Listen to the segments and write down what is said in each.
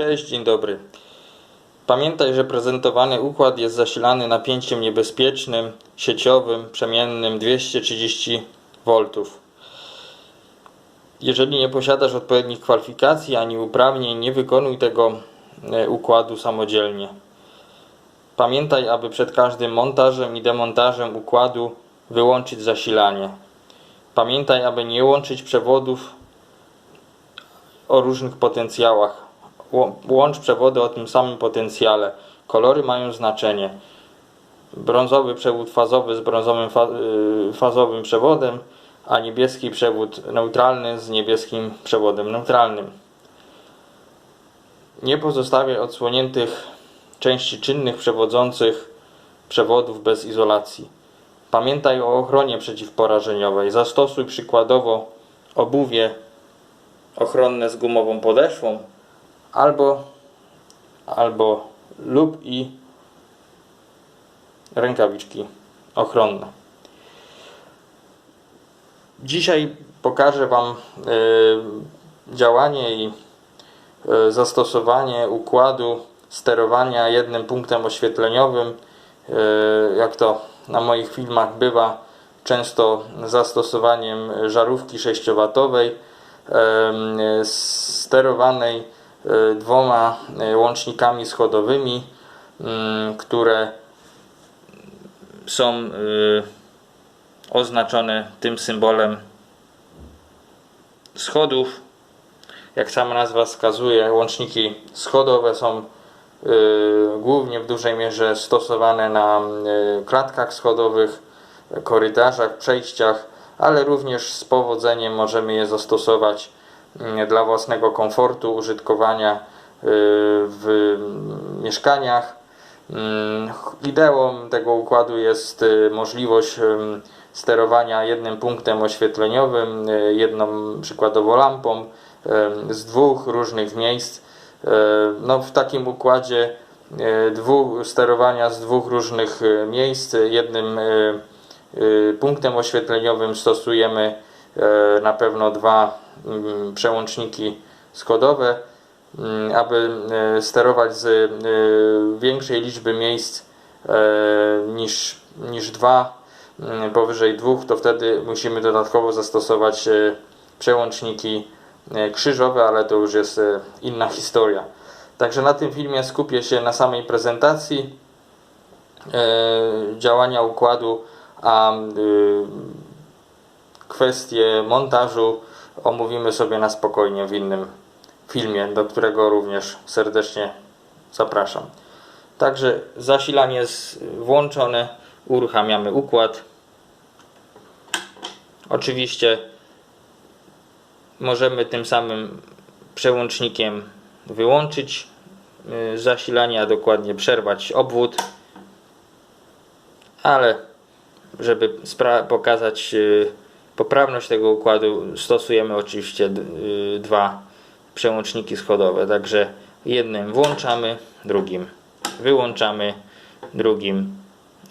Cześć, dzień dobry. Pamiętaj, że prezentowany układ jest zasilany napięciem niebezpiecznym, sieciowym, przemiennym 230 V. Jeżeli nie posiadasz odpowiednich kwalifikacji ani uprawnień, nie wykonuj tego e, układu samodzielnie. Pamiętaj, aby przed każdym montażem i demontażem układu wyłączyć zasilanie. Pamiętaj, aby nie łączyć przewodów o różnych potencjałach. Łącz przewody o tym samym potencjale. Kolory mają znaczenie. Brązowy przewód fazowy z brązowym fa y, fazowym przewodem, a niebieski przewód neutralny z niebieskim przewodem neutralnym. Nie pozostawiaj odsłoniętych części czynnych przewodzących przewodów bez izolacji. Pamiętaj o ochronie przeciwporażeniowej. Zastosuj przykładowo obuwie ochronne z gumową podeszwą albo albo lub i rękawiczki ochronne. Dzisiaj pokażę Wam y, działanie i y, zastosowanie układu sterowania jednym punktem oświetleniowym, y, jak to na moich filmach bywa, często zastosowaniem żarówki 6W em, sterowanej e, dwoma e, łącznikami schodowymi, mm, które są e, oznaczone tym symbolem schodów. Jak sama nazwa wskazuje, łączniki schodowe są głównie w dużej mierze stosowane na klatkach schodowych, korytarzach, przejściach, ale również z powodzeniem możemy je zastosować dla własnego komfortu użytkowania y, w mieszkaniach. Mm, Ideą tego układu jest y, możliwość sterowania jednym punktem oświetleniowym, y, jedną przykładowo lampą z dwóch różnych miejsc. No, w takim układzie dwóch, sterowania z dwóch różnych miejsc, jednym punktem oświetleniowym stosujemy na pewno dwa mm, przełączniki schodowe, Mm, aby e, sterować z e, większej liczby miejsc e, niż, niż dwa, mm, powyżej dwóch, to wtedy musimy dodatkowo zastosować e, przełączniki e, krzyżowe, ale to już jest e, inna historia. Także na tym filmie skupię się na samej prezentacji e, działania układu, a y, kwestie montażu omówimy sobie na spokojnie w innym filmie, do którego również serdecznie zapraszam. Także zasilanie jest włączone, uruchamiamy układ. Oczywiście możemy tym samym przełącznikiem wyłączyć y, zasilanie, a dokładnie przerwać obwód, ale żeby pokazać y, poprawność tego układu, stosujemy oczywiście y, dwa przełączniki schodowe. Także jednym włączamy, drugim wyłączamy, drugim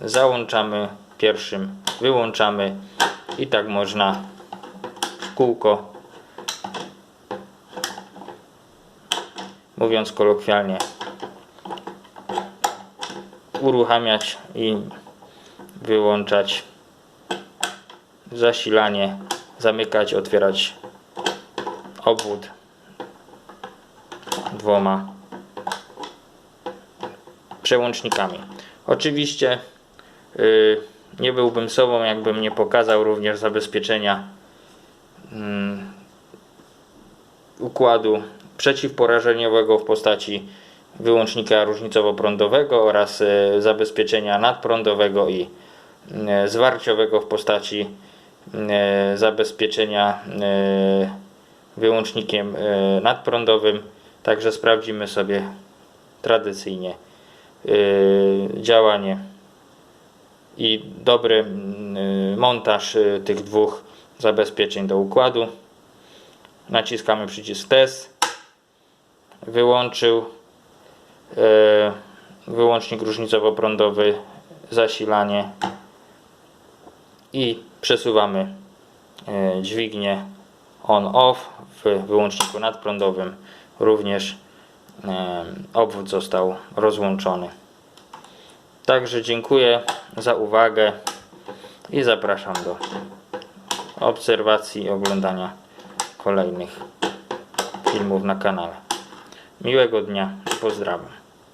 załączamy, pierwszym wyłączamy i tak można w kółko, mówiąc kolokwialnie, uruchamiać i wyłączać zasilanie, zamykać, otwierać obwód dwoma przełącznikami. Oczywiście yy, nie byłbym sobą, jakbym nie pokazał również zabezpieczenia mm, układu przeciwporażeniowego w postaci wyłącznika różnicowo-prądowego oraz y, zabezpieczenia nadprądowego i y, zwarciowego w postaci zabezpieczenia y, wyłącznikiem y, nadprądowym. Także sprawdzimy sobie tradycyjnie działanie i dobry montaż tych dwóch zabezpieczeń do układu. Naciskamy przycisk test. Wyłączył wyłącznik różnicowo-prądowy, zasilanie i przesuwamy y, dźwignię on-off w wyłączniku nadprądowym również e, obwód został rozłączony. Także dziękuję za uwagę i zapraszam do obserwacji i oglądania kolejnych filmów na kanale. Miłego dnia, pozdrawiam.